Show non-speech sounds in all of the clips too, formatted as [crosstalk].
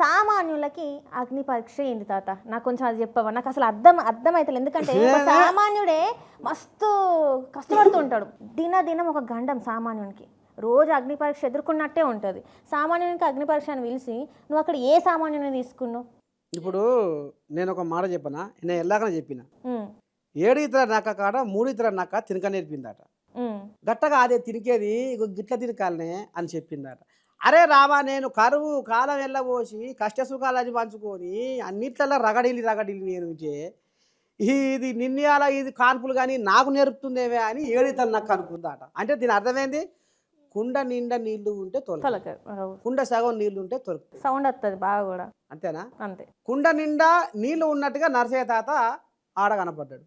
సామాన్యులకి అగ్ని పరీక్ష ఏంది తాత? నాకు కొంచెం అది చెప్పవా? నాకు అసలు అర్థం అర్థమవుతలేదు ఎందుకంటే [laughs] ఒక సామాన్యుడే మస్తు కష్టపడుతూ ఉంటాడు. దిన దినం ఒక గండం సామాన్యునికి. రోజు అగ్ని పరీక్ష ఎదుర్కొన్నట్టే ఉంటుంది. సామాన్యునికి అగ్ని పరీక్ష అని పిలిచి నువ్వు అక్కడ ఏ సామాన్యుని తీసుకున్నావు? ఇప్పుడు నేను ఒక మాట చెప్పనా? నేను ఎల్లాకనే చెప్పిన. ఏడు ఇతర నక్క కాడ మూడు ఇతర నక్క తినక నేర్పిందట. గట్టగా అదే తిరిగేది గిట్ల తినకాలనే అని చెప్పిందట. అరే రావా నేను కరువు కాలం వెళ్ళబోసి కష్ట సుఖాలని పంచుకొని అన్నిట్లలో రగడిల్లి రగడిల్లి నేను చే ఇది నిన్నయాల ఇది కాన్పులు కానీ నాకు నేర్పుతుందేవే అని ఏడితలు నాకు అనుకుందాట. అంటే దీని అర్థమైంది? కుండ నిండా నీళ్ళు ఉంటే తొలక కుండ సగం నీళ్ళు ఉంటే తొలగ సౌండ్ వస్తుంది బాగా కూడా. అంతేనా? అంతే. కుండ నిండా నీళ్ళు ఉన్నట్టుగా నరసయ్య తాత ఆడ కనపడ్డాడు.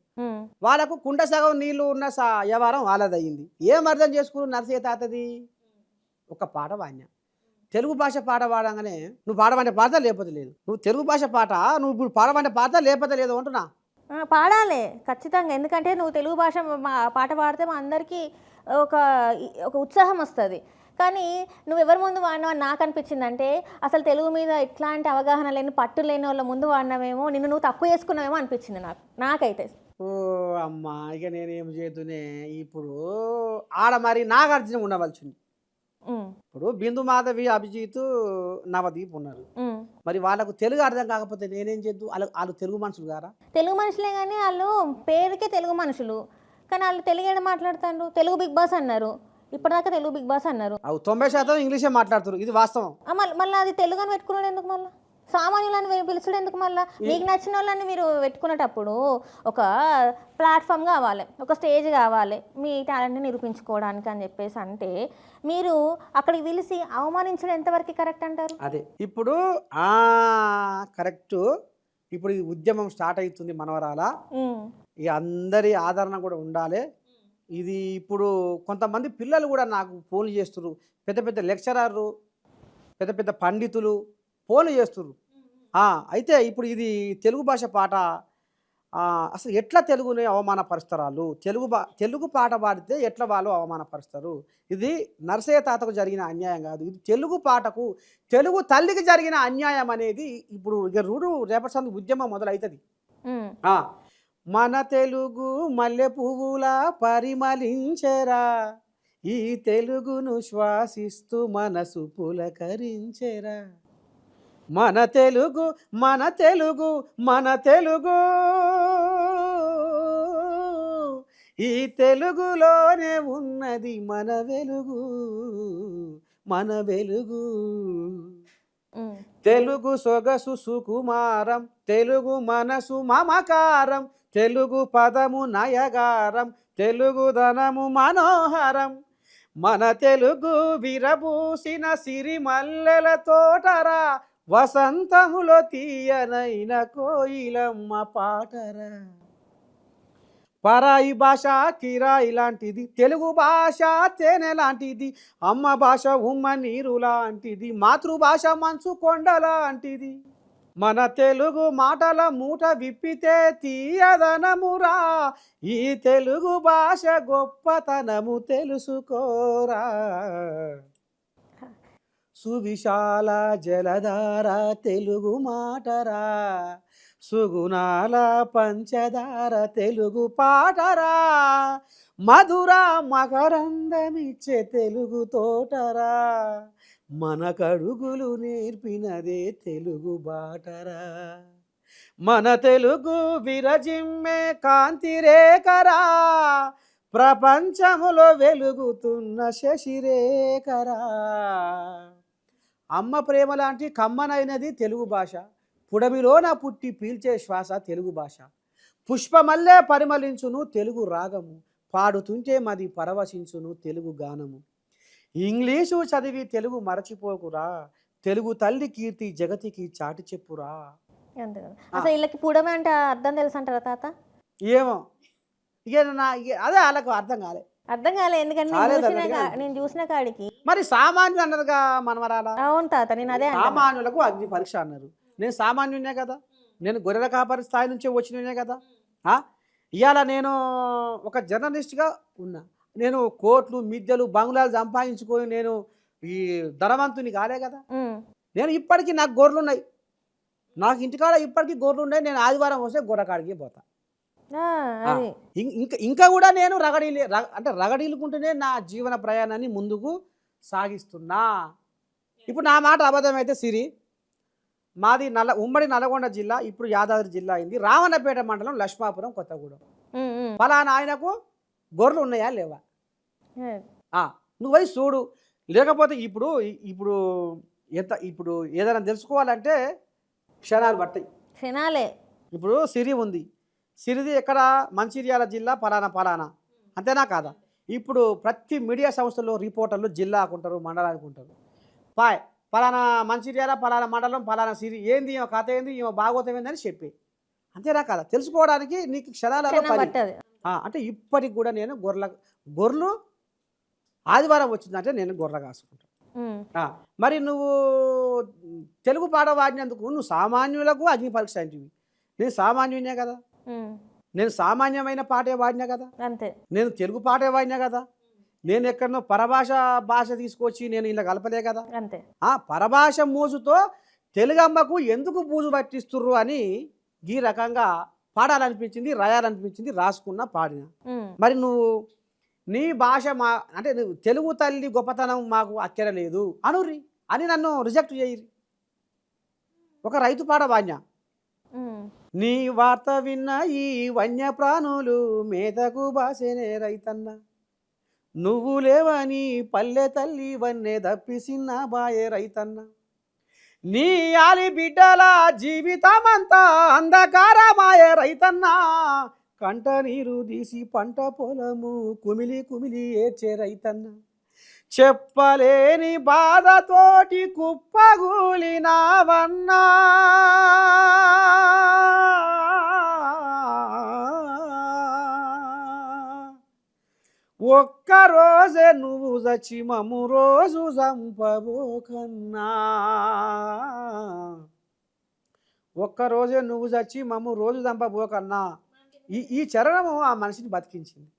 వాళ్ళకు కుండ సగం నీళ్ళు ఉన్న సా వ్యవహారం వాళ్ళదయ్యింది. ఏం అర్థం చేసుకుని నరసయ్య తాతది? ఒక పాట వాడినా. తెలుగు భాష పాట పాడంగానే నువ్వు పాడమంటే పాట లేకపోతే లేదు. నువ్వు తెలుగు భాష పాట నువ్వు ఇప్పుడు పాడమంటే పాట లేకపోతే లేదు అంటున్నా. పాడాలి ఖచ్చితంగా. ఎందుకంటే నువ్వు తెలుగు భాష పాట పాడితే మా అందరికీ ఒక ఒక ఉత్సాహం వస్తుంది. కానీ నువ్వు ఎవరి ముందు వాడినావు అని నాకు అనిపించింది అంటే అసలు తెలుగు మీద ఎట్లాంటి అవగాహన లేని పట్టు లేని వాళ్ళ ముందు వాడినావేమో నిన్ను నువ్వు తక్కువ చేసుకున్నావేమో అనిపించింది నాకు నాకైతే. ఓ అమ్మా ఇక నేనేం చేతునే ఇప్పుడు ఆడ మరి నాగార్జున ఉండవలసింది. ఇప్పుడు బిందు మాధవి అభిజిత్ నవదీప్ ఉన్నారు. మరి వాళ్ళకు తెలుగు అర్థం కాకపోతే నేనేం చేద్దు? వాళ్ళు వాళ్ళు తెలుగు మనుషులు గారా తెలుగు మనుషులే కానీ వాళ్ళు పేరుకే తెలుగు మనుషులు. కానీ వాళ్ళు తెలుగు ఏడ మాట్లాడుతారు తెలుగు బిగ్ బాస్ అన్నారు. ఇప్పటిదాకా తెలుగు బిగ్ బాస్ అన్నారు. తొంభై శాతం ఇంగ్లీషే మాట్లాడుతారు ఇది వాస్తవం. మళ్ళీ అది తెలుగు అని పెట్టుకున్నాడు ఎందుకు మళ్ళీ? సామాన్యులని వే- పిలుచుడు ఎందుకు మళ్ళీ? మీకు నచ్చిన వాళ్ళని మీరు పెట్టుకునేటప్పుడు ఒక ప్లాట్ఫామ్ కావాలి ఒక స్టేజ్ కావాలి మీ టాలెంట్ని నిరూపించుకోవడానికి అని చెప్పేసి అంటే మీరు అక్కడికి పిలిచి అవమానించడం ఎంతవరకు కరెక్ట్ అంటారు? అదే. ఇప్పుడు ఆ కరెక్ట్ ఇప్పుడు ఈ ఉద్యమం స్టార్ట్ అవుతుంది మనవరాల. ఈ అందరి ఆదరణ కూడా ఉండాలి. ఇది ఇప్పుడు కొంతమంది పిల్లలు కూడా నాకు ఫోన్లు చేస్తున్నారు పెద్ద పెద్ద లెక్చరర్లు పెద్ద పెద్ద పండితులు ఫోన్లు చేస్తున్నారు ఆ, అయితే ఇప్పుడు ఇది తెలుగు భాష పాట అసలు ఎట్లా తెలుగుని అవమానపరుస్తారు వాళ్ళు తెలుగు బా తెలుగు పాట పాడితే ఎట్లా వాళ్ళు అవమానపరుస్తారు? ఇది నరసయ్య తాతకు జరిగిన అన్యాయం కాదు. ఇది తెలుగు పాటకు తెలుగు తల్లికి జరిగిన అన్యాయం అనేది ఇప్పుడు ఇక రూడు రేపటి సంది ఉద్యమం మొదలవుతుంది మన తెలుగు మల్లె పువ్వుల పరిమళించెరా ఈ తెలుగును శ్వాసిస్తూ మనసు పులకరించెరా. మన తెలుగు మన తెలుగు మన తెలుగు. ఈ తెలుగులోనే ఉన్నది మన వెలుగు మన వెలుగు. తెలుగు సొగసు సుకుమారం తెలుగు మనసు మమకారం తెలుగు పదము నయగారం తెలుగు ధనము మనోహరం. మన తెలుగు విరబూసిన సిరి మల్లెల తోటరా వసంతములో తీయనైన కోయిలమ్మ పాటరా. పరాయి భాష కిరాయి లాంటిది తెలుగు భాష తేనె లాంటిది అమ్మ భాష ఉమ్మ నీరు లాంటిది మాతృభాష మంచు కొండ లాంటిది. మన తెలుగు మాటల మూట విప్పితే తీయదనమురా ఈ తెలుగు భాష గొప్పతనము తెలుసుకోరా. సువిశాల జలధార తెలుగు మాటరా. సుగుణాల పంచదార తెలుగు పాటరా. మధుర మకరందమిచ్చే తెలుగు తోటరా. మన కడుగులు నేర్పినదే తెలుగు బాటరా. మన తెలుగు విరజిమ్మే కాంతిరేఖరా ప్రపంచములో వెలుగుతున్న శశిరేఖరా. అమ్మ ప్రేమ లాంటి కమ్మనైనది తెలుగు భాష. పుడమిలోన పుట్టి పీల్చే శ్వాస తెలుగు భాష. పుష్పమల్లే పరిమళించును తెలుగు రాగము. పాడుతుంటే మది పరవశించును తెలుగు గానము. ఇంగ్లీషు చదివి తెలుగు మరచిపోకురా. తెలుగు తల్లి కీర్తి జగతికి చాటి చెప్పురా. అసలు వీళ్ళకి పుడమే అంటే అర్థం తెలుసు అంటారా తాత? ఏమో. ఇక నా ఇక అదే వాళ్ళకు అర్థం కాలే. అర్థం కాలే ఎందుకంటే నేను కాలేదు చూసిన అన్నదిగా. కా- నేను చూసిన కాడికి. మరి సామాన్యులు అన్నదిగా మనవరాల? అవును తాత నేను అదే. సామాన్యులకు అగ్ని పరీక్ష అన్నారు. నేను సామాన్యునే కదా? నేను గొర్రెల కాపరి స్థాయి నుంచే వచ్చిననే కదా? ఆ? ఇవాళ నేను ఒక జర్నలిస్ట్గా ఉన్నా. నేను కోట్లు మిద్దెలు బంగ్లాలు సంపాదించుకొని నేను ఈ ధనవంతుని కాలే కదా? ఉమ్, నేను ఇప్పటికీ నాకు గొర్రెలు ఉన్నాయి నాకు ఇంటికాడ ఇప్పటికీ గొర్రెలు ఉన్నాయి నేను ఆదివారం వస్తే గొర్రె కాడికి పోతా. ఇంకా ఇంకా కూడా నేను రగడీలు అంటే రగడీలుకుంటూనే నా జీవన ప్రయాణాన్ని ముందుకు సాగిస్తున్నా. ఇప్పుడు నా మాట అబద్ధమైతే సిరి మాది నల్ల ఉమ్మడి నల్గొండ జిల్లా ఇప్పుడు యాదాద్రి జిల్లా అయింది. రావణపేట మండలం లక్ష్మాపురం కొత్తగూడెం. ఫలానా ఆయనకు గొర్రెలు ఉన్నాయా లేవా? నువ్వు పోయి చూడు. లేకపోతే ఇప్పుడు ఇప్పుడు ఎంత ఇప్పుడు ఏదైనా తెలుసుకోవాలంటే క్షణాలు పడతాయి. క్షణాలే. ఇప్పుడు సిరి ఉంది. సిరిది ఎక్కడ? మంచిర్యాల జిల్లా పలానా పలానా. అంతేనా కాదా? ఇప్పుడు ప్రతి మీడియా సంస్థల్లో రిపోర్టర్లు జిల్లాకు ఉంటారు మండలానికి ఉంటారు పాయ్ పలానా మంచిర్యాల పలానా మండలం పలానా సిరి ఏంది ఈమె కథ ఏంది ఈమె భాగవతం ఏంది అని చెప్పి. అంతేనా కాదా? తెలుసుకోవడానికి నీకు క్షణాలలో పని. అంటే ఇప్పటికి కూడా నేను గొర్రెల గొర్రెలు ఆదివారం వచ్చిందంటే నేను గొర్రె కాసుకుంటాను మరి నువ్వు తెలుగు పాట వాడినందుకు నువ్వు సామాన్యులకు అగ్ని పరీక్ష అంటివి. నేను సామాన్యునే కదా. నేను సామాన్యమైన పాటే వాడినా కదా? అంతే. నేను తెలుగు పాటే వాడినా కదా? నేను ఎక్కడనో పరభాష భాష తీసుకొచ్చి నేను ఇలా కలపలే కదా? అంతే. ఆ పరభాష మోజుతో తెలుగమ్మకు ఎందుకు పూజు పట్టిస్తుర్రు అని ఈ రకంగా పాడాలనిపించింది రాయాలనిపించింది రాసుకున్నా పాడిన. మరి నువ్వు నీ భాష మా అంటే నువ్వు తెలుగు తల్లి గొప్పతనం మాకు అక్కరలేదు అనుర్రి అని నన్ను రిజెక్ట్ చేయరు ఒక రైతు పాట వాణ్య ఉమ్. నీ వార్త విన్న ఈ వన్య ప్రాణులు మేతకు బాసేనే రైతన్న. నువ్వు లేవని పల్లె తల్లి వన్నే దప్పిసిన్న బాయే రైతన్న. నీ ఆలి బిడ్డల జీవితమంతా అంధకారమాయే రైతన్న. కంట నీరు తీసి పంట పొలము కుమిలి కుమిలి ఏర్చే రైతన్న. చెప్పలేని బాధతోటి కుప్పగూలినావన్నా. ఒక్క రోజే నువ్వు చచ్చి మము రోజు చంపబోకన్నా ఒక్క రోజే నువ్వు చచ్చి మమ్ము రోజు చంపబోకన్నా ఈ ఈ చరణము ఆ మనిషిని బతికించింది.